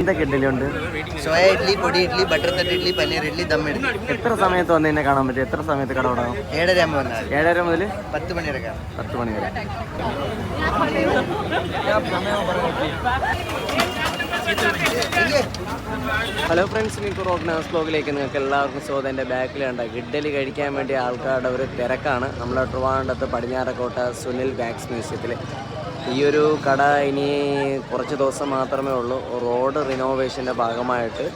എന്തൊക്കെ ഇഡ്ഡലി ഉണ്ട്. സോയ ഇഡ്ഡലി പൊടി ഇഡ്ഡലി ബട്ടർ തട്ട് ഇഡ്ഡലി പനീർ ഇഡ്ഡലി ദം ഇഡ്ഡലി. എത്ര സമയത്ത് വന്ന് എന്നെ കാണാൻ പറ്റും? എത്ര സമയത്ത് കട തുടങ്ങും? ഏഴര ആകുമ്പോൾ വന്നാൽ ഏഴര മുതൽ പത്ത് മണി വരെ കാണാം. പത്ത് മണി വരെ. ഹലോ ഫ്രണ്ട്സ് നിങ്ങൾക്ക് റോഡ് നാസ് ബ്ലോഗിലേക്ക് നിങ്ങൾക്ക് എല്ലാവർക്കും സ്വാഗതം എന്റെ ബാക്കിലുണ്ട് ഇഡ്ഡലി കഴിക്കാൻ വേണ്ടി ആൾക്കാരുടെ ഒരു തിരക്കാണ്. നമ്മുടെ ട്രിവാൻഡത്ത് പടിഞ്ഞാറക്കോട്ട സുനിൽ വാക്സ് മ്യൂസിയത്തിൽ ഈ ഒരു കട ഇനി കുറച്ച് ദിവസം മാത്രമേ ഉള്ളൂ. റോഡ് റിനോവേഷന്റെ ഭാഗമായിട്ട്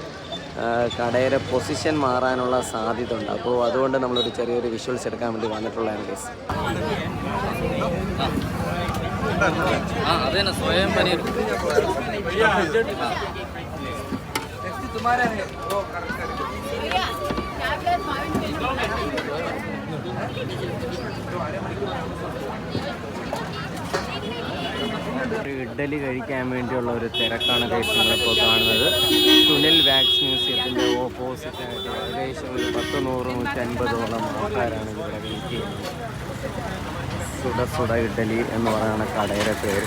ആ, കടയുടെ പൊസിഷൻ മാറാനുള്ള സാധ്യത ഉണ്ട് അപ്പോൾ അതുകൊണ്ട് നമ്മളൊരു ചെറിയൊരു വിഷ്വൽസ് എടുക്കാൻ വേണ്ടി വന്നിട്ടുള്ളതാണ് കേസ് तुम्हारा है കഴിക്കാൻ വേണ്ടിയുള്ള ഒരു തിരക്കാണ് നിങ്ങളിപ്പോൾ കാണുന്നത്. സുനിൽ വാക്സ് മ്യൂസിയത്തിന്റെ ഓപ്പോസിറ്റ് ആയിട്ട് ഏകദേശം ഒരു പത്ത് നൂറ് നൂറ്റൻപതോളം ആൾക്കാരാണ് ഇവിടെ വെയിറ്റ് ചെയ്യുന്നത്. സുഡ സുഡ ഇഡ്ഡലി എന്ന് പറയുന്ന കടയുടെ പേര്.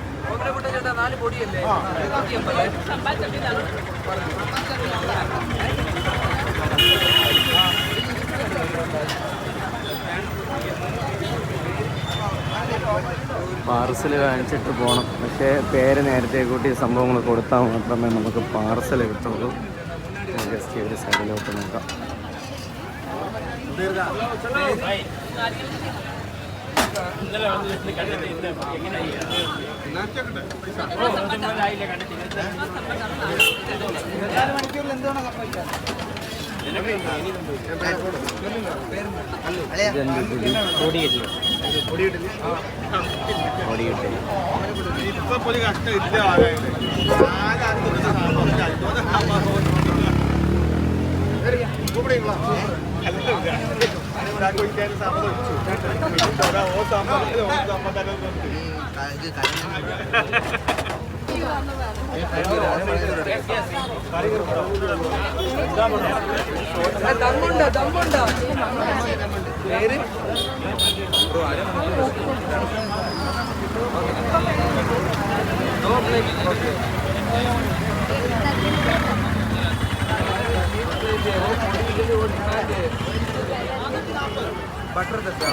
പാർസൽ കാണിച്ചിട്ട് പോകണം പക്ഷേ പേര് നേരത്തെ കൂട്ടി സംഭവങ്ങൾ കൊടുത്താൽ മാത്രമേ നമുക്ക് പാർസൽ കിട്ടുള്ളൂ. ജസ്റ്റ് ഒരു സൈഡിലോട്ട് നോക്കാം. ഇപ്പൊ പൊലി കഷ്ടം ഇല്ല ആരായത് ആരാ അടുത്ത ഇവിടെ ഉള്ള నాకు ఇంకైనా సంపద వచ్చు ఓ సంపద ఓ సంపద దమ్ముండ దమ్ముండ పేరు ఓకే ഇഡ്ഡലി? പൊടി ഇഡ്ഡലി ഇത് കടലിൽ ബട്ടർ തട്ടാ